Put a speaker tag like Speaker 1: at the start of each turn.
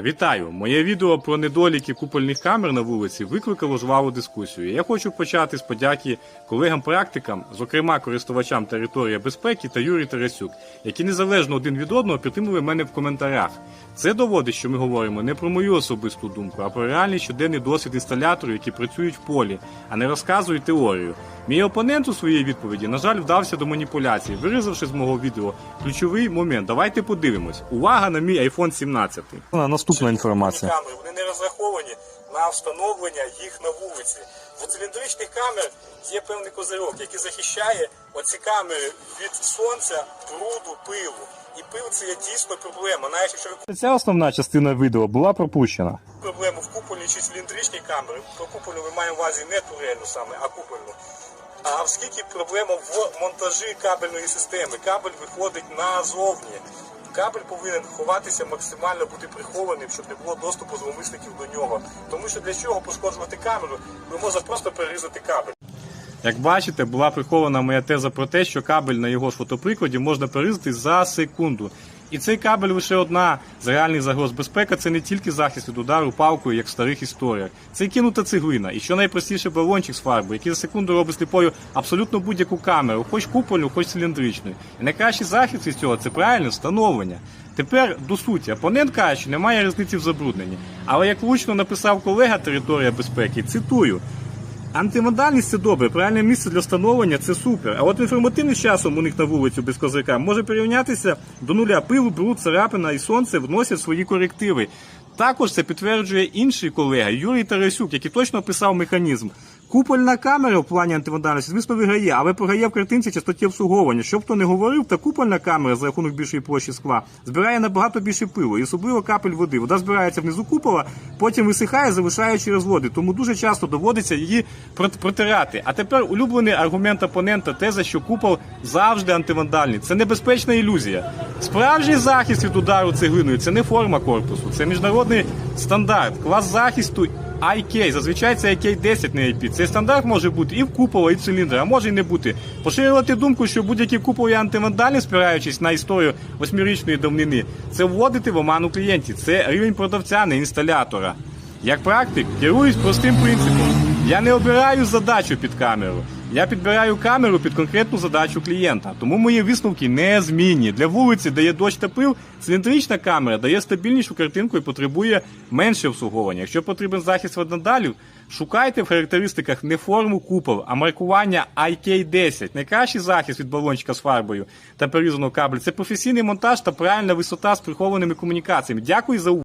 Speaker 1: Вітаю! Моє відео про недоліки купольних камер на вулиці викликало жваву дискусію. Я хочу почати з подяки колегам-практикам, зокрема користувачам території безпеки та Юрій Тарасюк, які незалежно один від одного підтримували мене в коментарях. Це доводить, що ми говоримо не про мою особисту думку, а про реальний щоденний досвід інсталяторів, які працюють в полі, а не розказують теорію. Мій опонент у своїй відповіді, на жаль, вдався до маніпуляцій, вирізавши з мого відео ключовий момент. Давайте подивимось. Увага на мій iPhone 17. Наступна інформація.
Speaker 2: камери вони не розраховані на встановлення їх на вулиці. В циліндричних камер є певний козирок, який захищає оці камери від сонця, бруду, пилу. І пил це є дійсно проблема. Навіть якщо
Speaker 1: Ця основна частина відео була пропущена.
Speaker 2: проблему в купольній чи циліндричній камері, про купольну ми маємо в увазі не турельну саме, а купольну. А оскільки проблема в монтажі кабельної системи, кабель виходить назовні. Кабель повинен ховатися максимально бути прихованим, щоб не було доступу зловмисників до нього. Тому що для чого пошкоджувати камеру? Ви можете просто перерізати кабель.
Speaker 1: Як бачите, була прихована моя теза про те, що кабель на його ж фотоприкладі можна перерізати за секунду. І цей кабель лише одна з реальних загроз безпеки це не тільки захист від удару палкою, як в старих історіях. Це й кинута цеглина. І що найпростіше балончик з фарбою, який за секунду робить сліпою абсолютно будь-яку камеру, хоч купольну, хоч циліндричну. І найкращий захист від цього це правильне встановлення. Тепер до суті, опонент каже, що немає різниці в забрудненні. Але як влучно написав колега територія безпеки, цитую. Антимодальність це добре, правильне місце для встановлення це супер. А от інформативний часом у них на вулицю без козирка може порівнятися до нуля пилу, бруд, царапина і сонце вносять свої корективи. Також це підтверджує інший колега Юрій Тарасюк, який точно описав механізм. Купольна камера в плані антимодальності, звісно, виграє, але програє в картинці частоті обслуговування. Щоб хто не говорив, та купольна камера за рахунок більшої площі скла збирає набагато більше пилу, і особливо капель води. Вода збирається внизу купола, потім висихає, залишаючи розводи. Тому дуже часто доводиться її прот- протирати. А тепер улюблений аргумент опонента теза, що купол завжди антивандальний. Це небезпечна ілюзія. Справжній захист від удару цеглиною це не форма корпусу, це міжнародний стандарт, клас захисту. IK, зазвичай це IK 10 не IP. Цей стандарт може бути і в купола, і в циліндри, а може і не бути. Поширювати думку, що будь-які купові антивандальні, спираючись на історію восьмирічної давнини, це вводити в оману клієнтів. Це рівень продавця, не інсталятора. Як практик, керуюсь простим принципом. Я не обираю задачу під камеру. Я підбираю камеру під конкретну задачу клієнта. Тому мої висновки незмінні. Для вулиці, де є дощ та пил, циліндрична камера дає стабільнішу картинку і потребує менше обслуговування. Якщо потрібен захист воднадалів, шукайте в характеристиках не форму купол, а маркування IK10. Найкращий захист від балончика з фарбою та перерізаного кабелю це професійний монтаж та правильна висота з прихованими комунікаціями. Дякую за увагу.